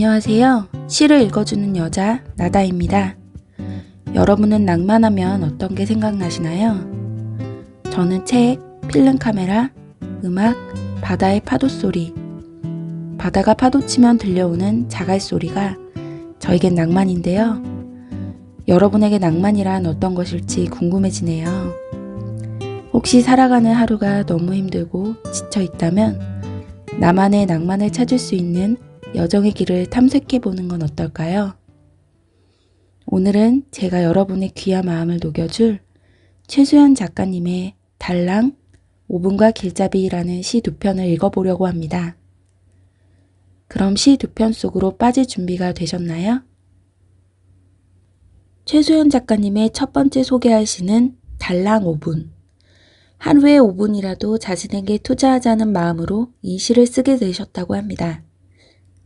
안녕하세요. 시를 읽어주는 여자 나다입니다. 여러분은 낭만하면 어떤 게 생각나시나요? 저는 책, 필름 카메라, 음악, 바다의 파도 소리, 바다가 파도 치면 들려오는 자갈 소리가 저에겐 낭만인데요. 여러분에게 낭만이란 어떤 것일지 궁금해지네요. 혹시 살아가는 하루가 너무 힘들고 지쳐 있다면 나만의 낭만을 찾을 수 있는 여정의 길을 탐색해 보는 건 어떨까요? 오늘은 제가 여러분의 귀한 마음을 녹여줄 최수연 작가님의 달랑 5분과 길잡이라는 시 두 편을 읽어보려고 합니다. 그럼 시 두 편 속으로 빠질 준비가 되셨나요? 최수연 작가님의 첫 번째 소개할 시는 달랑 5분. 하루에 5분이라도 자신에게 투자하자는 마음으로 이 시를 쓰게 되셨다고 합니다.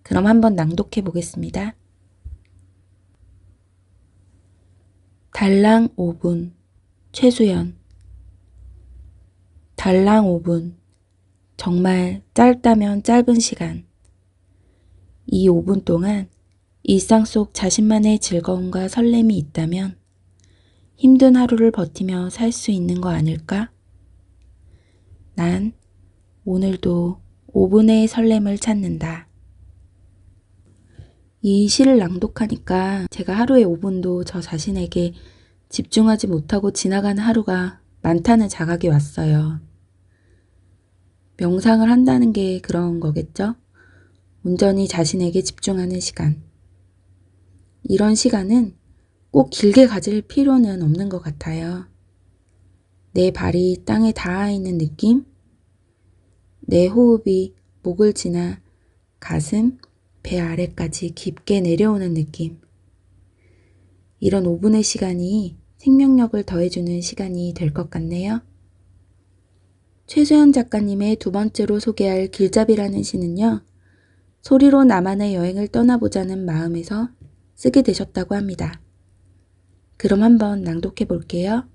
그럼 한번 낭독해 보겠습니다. 달랑 5분 최수연 달랑 5분 정말 짧다면 짧은 시간 이 5분 동안 일상 속 자신만의 즐거움과 설렘이 있다면 힘든 하루를 버티며 살 수 있는 거 아닐까? 난 오늘도 5분의 설렘을 찾는다. 이 시를 낭독하니까 제가 하루에 5분도 저 자신에게 집중하지 못하고 지나가는 하루가 많다는 자각이 왔어요. 명상을 한다는 게 그런 거겠죠? 온전히 자신에게 집중하는 시간. 이런 시간은 꼭 길게 가질 필요는 없는 것 같아요. 내 발이 땅에 닿아 있는 느낌? 내 호흡이 목을 지나 가슴, 배 아래까지 깊게 내려오는 느낌. 이런 5분의 시간이 생명력을 더해주는 시간이 될 것 같네요. 최소연 작가님의 두 번째로 소개할 길잡이라는 시는요, 소리로 나만의 여행을 떠나보자는 마음에서 쓰게 되셨다고 합니다. 그럼 한번 낭독해 볼게요.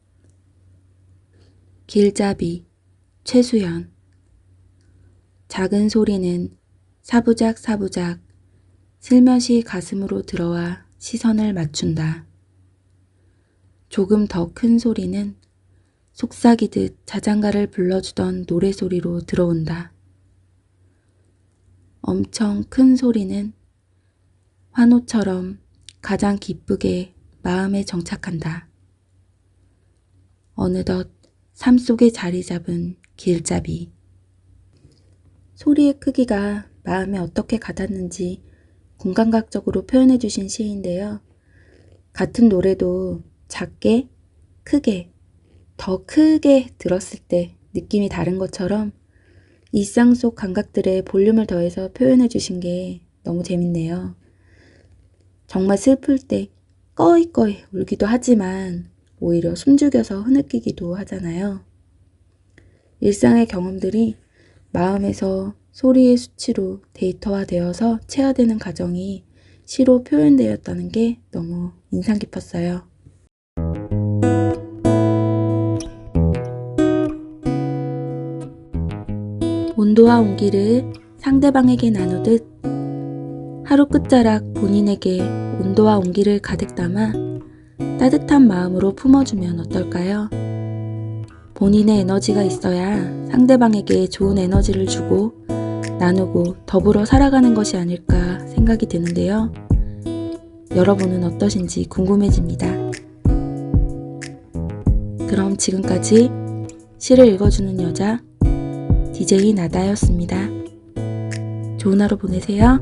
길잡이, 최수연. 작은 소리는 사부작 사부작 슬며시 가슴으로 들어와 시선을 맞춘다. 조금 더 큰 소리는 속삭이듯 자장가를 불러주던 노래소리로 들어온다. 엄청 큰 소리는 환호처럼 가장 기쁘게 마음에 정착한다. 어느덧 삶 속에 자리 잡은 길잡이. 소리의 크기가 마음에 어떻게 가닿는지 공감각적으로 표현해 주신 시인데요. 같은 노래도 작게, 크게, 더 크게 들었을 때 느낌이 다른 것처럼 일상 속 감각들의 볼륨을 더해서 표현해 주신 게 너무 재밌네요. 정말 슬플 때 꺼이꺼이 울기도 하지만 오히려 숨죽여서 흐느끼기도 하잖아요. 일상의 경험들이 마음에서 소리의 수치로 데이터화되어서 체화되는 과정이 시로 표현되었다는 게 너무 인상 깊었어요. 온도와 온기를 상대방에게 나누듯 하루 끝자락 본인에게 온도와 온기를 가득 담아 따뜻한 마음으로 품어주면 어떨까요? 본인의 에너지가 있어야 상대방에게 좋은 에너지를 주고 나누고 더불어 살아가는 것이 아닐까 생각이 드는데요. 여러분은 어떠신지 궁금해집니다. 그럼 지금까지 시를 읽어주는 여자 DJ 나다였습니다. 좋은 하루 보내세요.